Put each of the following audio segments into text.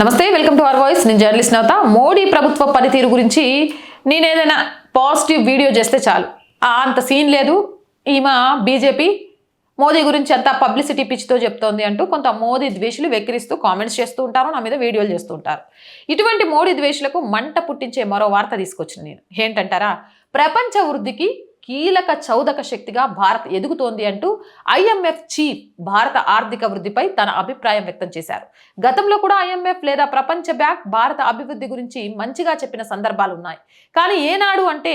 నమస్తే welcome to our voice. నేను journalist Navatha. Modi ప్రభుత్వ పనితీరు గురించి నేను ఏదైనా పాజిటివ్ వీడియో చేస్తే చాలు. అంత సీన్ లేదు. ఈమె బీజేపీ మోదీ గురించి అంతా పబ్లిసిటీ పిచ్చితో చెప్తోంది అంటూ కొంత మోదీ ద్వేషులు వెక్కిరిస్తూ కామెంట్స్ చేస్తూ ఉంటారు నా మీద వీడియోలు చేస్తూ ఉంటారు. ఇటువంటి మోడీ ద్వేషులకు మంట పుట్టించే మరో వార్త తీసుకొచ్చిన నేను. ఏంటంటారా? ప్రపంచ వృద్ధికి కీలక చౌదక శక్తిగా భారత్ ఎదుగుతోంది అంటూ ఐఎంఎఫ్ చీఫ్ భారత ఆర్థిక వృద్ధిపై తన అభిప్రాయం వ్యక్తం చేశారు. గతంలో కూడా ఐఎంఎఫ్ లేదా ప్రపంచ బ్యాంక్ భారత అభివృద్ధి గురించి మంచిగా చెప్పిన సందర్భాలు ఉన్నాయి. కానీ ఏనాడు అంటే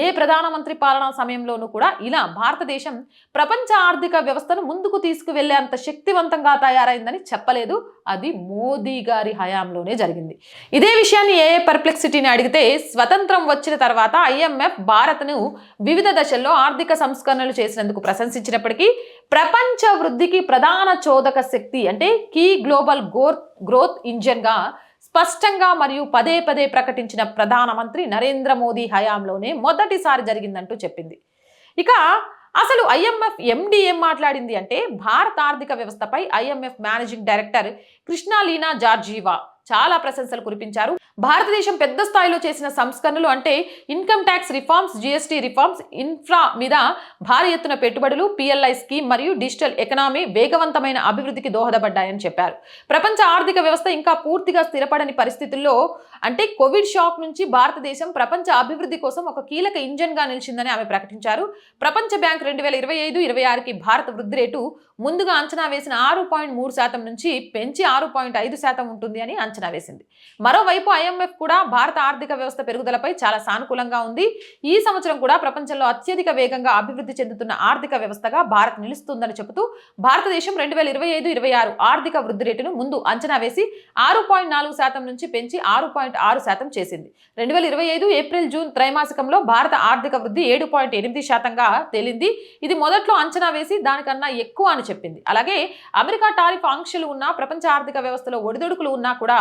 ఏ ప్రధానమంత్రి పాలనా సమయంలోనూ కూడా ఇలా భారతదేశం ప్రపంచ ఆర్థిక వ్యవస్థను ముందుకు తీసుకువెళ్ళేంత శక్తివంతంగా తయారైందని చెప్పలేదు అది మోదీ గారి హయాంలోనే జరిగింది. ఇదే విషయాన్ని ఏ పర్ప్లెక్సిటీని అడిగితే స్వతంత్రం వచ్చిన తర్వాత ఐఎంఎఫ్ భారత్ను వివిధ దశల్లో ఆర్థిక సంస్కరణలు చేసినందుకు ప్రశంసించినప్పటికీ ప్రపంచ వృద్ధికి ప్రధాన చోదక శక్తి అంటే కీ గ్లోబల్ గోర్ గ్రోత్ ఇంజన్గా స్పష్టంగా మరియు పదే పదే ప్రకటించిన ప్రధానమంత్రి నరేంద్ర మోదీ హయాంలోనే మొదటిసారి జరిగిందంటూ చెప్పింది. ఇక అసలు ఐఎంఎఫ్ ఎండి ఏం మాట్లాడింది అంటే భారత ఆర్థిక వ్యవస్థపై IMF managing director Kristalina Georgieva. చాలా ప్రశంసలు కురిపించారు. భారతదేశం పెద్ద స్థాయిలో చేసిన సంస్కరణలు అంటే income tax reforms GST reforms infra మీద భారీ ఎత్తున పెట్టుబడులు పిఎల్ఐ స్కీమ్ మరియు డిజిటల్ ఎకనామీ వేగవంతమైన అభివృద్ధికి దోహదపడ్డాయని చెప్పారు. ప్రపంచ ఆర్థిక వ్యవస్థ ఇంకా పూర్తిగా స్థిరపడని పరిస్థితుల్లో అంటే కోవిడ్ షాక్ నుంచి భారతదేశం ప్రపంచ అభివృద్ధి కోసం ఒక కీలక ఇంజన్గా నిలిచిందని ఆమె ప్రకటించారు. ప్రపంచ బ్యాంక్ రెండు వేల ఇరవై ఐదు ఇరవై ఆరుకి భారత వృద్ధి రేటు ముందుగా అంచనా వేసిన ఆరు పాయింట్ మూడు శాతం నుంచి పెంచి ఆరు పాయింట్ ఐదు శాతం ఉంటుంది అని అంచనా అంచనా వేసింది. మరోవైపు ఐఎంఎఫ్ కూడా భారత ఆర్థిక వ్యవస్థ పెరుగుదలపై చాలా సానుకూలంగా ఉంది. ఈ సంవత్సరం కూడా ప్రపంచంలో అత్యధిక వేగంగా అభివృద్ధి చెందుతున్న ఆర్థిక వ్యవస్థగా భారత్ నిలుస్తుందని చెబుతూ భారతదేశం రెండు వేల ఇరవై ఐదు ఇరవై ఆరు ఆర్థిక వృద్ధి రేటును ముందు అంచనా వేసి ఆరు పాయింట్ నాలుగు శాతం నుంచి పెంచి ఆరు పాయింట్ ఆరు శాతం చేసింది. రెండు వేల ఇరవై ఐదు ఏప్రిల్ జూన్ త్రైమాసికంలో భారత ఆర్థిక వృద్ధి ఏడు పాయింట్ ఎనిమిది శాతంగా తేలింది. ఇది మొదట్లో అంచనా వేసి దానికన్నా ఎక్కువ అని చెప్పింది. అలాగే అమెరికా టారిఫ్ ఆంక్షలు ఉన్నా ప్రపంచ ఆర్థిక వ్యవస్థలో ఒడిదొడుకులు ఉన్నా కూడా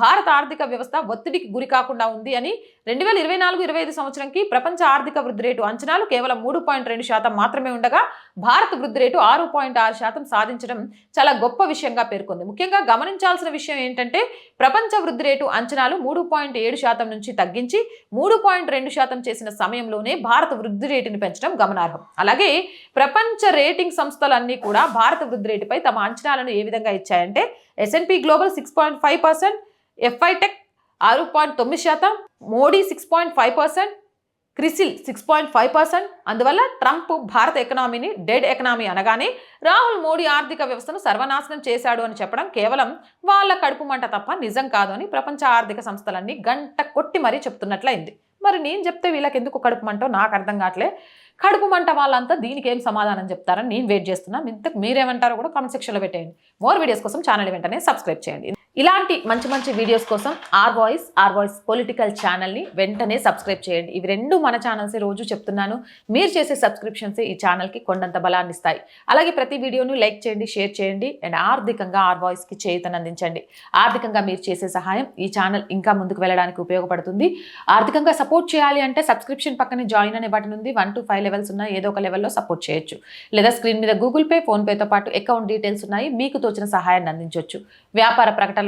భారత ఆర్థిక వ్యవస్థ ఒత్తిడికి గురి కాకుండా ఉంది అని రెండు వేల ఇరవై నాలుగు ఇరవై ఐదు సంవత్సరంకి ప్రపంచ ఆర్థిక వృద్ధి రేటు అంచనాలు కేవలం మూడు పాయింట్ రెండు శాతం మాత్రమే ఉండగా భారత వృద్ధి రేటు ఆరు పాయింట్ ఆరు శాతం సాధించడం చాలా గొప్ప విషయంగా పేర్కొంది. ముఖ్యంగా గమనించాల్సిన విషయం ఏంటంటే ప్రపంచ వృద్ధి రేటు అంచనాలు మూడు పాయింట్ ఏడు శాతం నుంచి తగ్గించి మూడు పాయింట్ రెండు శాతం చేసిన సమయంలోనే భారత వృద్ధి రేటుని పెంచడం గమనార్హం. అలాగే ప్రపంచ రేటింగ్ సంస్థలన్నీ కూడా భారత వృద్ధి రేటుపై తమ అంచనాలను ఏ విధంగా ఇచ్చాయంటే S&P global six point five percent ఎఫ్ఐటెక్ ఆరు పాయింట్ తొమ్మిది శాతం Moody's six point five percent CRISIL six point five percent అందువల్ల ట్రంప్ భారత ఎకనామీని డెడ్ ఎకనామీ అనగానే రాహుల్ మోడీ ఆర్థిక వ్యవస్థను సర్వనాశనం చేశాడు అని చెప్పడం కేవలం వాళ్ళ కడుపు మంట తప్ప నిజం కాదు అని ప్రపంచ ఆర్థిక సంస్థలన్నీ గంట కొట్టి మరీ చెప్తున్నట్లయింది. మరి నేను చెప్తే వీళ్ళకి ఎందుకు కడుపు మంటో? నాకు అర్థం కావట్లే. కడుపు మంట వాళ్ళంతా దీనికి ఏం సమాధానం చెప్తారని నేను వెయిట్ చేస్తున్నాను ఇంతకు మీరేమంటారో కూడా కామెంట్ సెక్షన్లో పెట్టేయండి. మోర్ వీడియోస్ కోసం ఛానల్ వెంటనే సబ్స్క్రైబ్ చేయండి. ఇలాంటి మంచి మంచి వీడియోస్ కోసం our voice our voice political ఛానల్ని వెంటనే సబ్స్క్రైబ్ చేయండి. ఇవి రెండు మన ఛానల్స్ రోజు చెప్తున్నాను. మీరు చేసే సబ్స్క్రిప్షన్స్ ఈ ఛానల్కి కొండంత బలాన్ని ఇస్తాయి. అలాగే ప్రతి వీడియోను లైక్ చేయండి షేర్ చేయండి అండ్ ఆర్థికంగా ఆర్ వాయిస్కి చేయుతను అందించండి. ఆర్థికంగా మీరు చేసే సహాయం ఈ ఛానల్ ఇంకా ముందుకు వెళ్ళడానికి ఉపయోగపడుతుంది. ఆర్థికంగా సపోర్ట్ చేయాలి అంటే సబ్స్క్రిప్షన్ పక్కనే జాయిన్ అనే బటన్ ఉంది. వన్ టు ఫైవ్ లెవెల్స్ ఉన్నాయి ఏదో ఒక లెవెల్లో సపోర్ట్ చేయొచ్చు. లేదా స్క్రీన్ మీద గూగుల్ పే ఫోన్పేతో పాటు అకౌంట్ డీటెయిల్స్ ఉన్నాయి. మీకు తోచిన సహాయాన్ని అందించవచ్చు వ్యాపార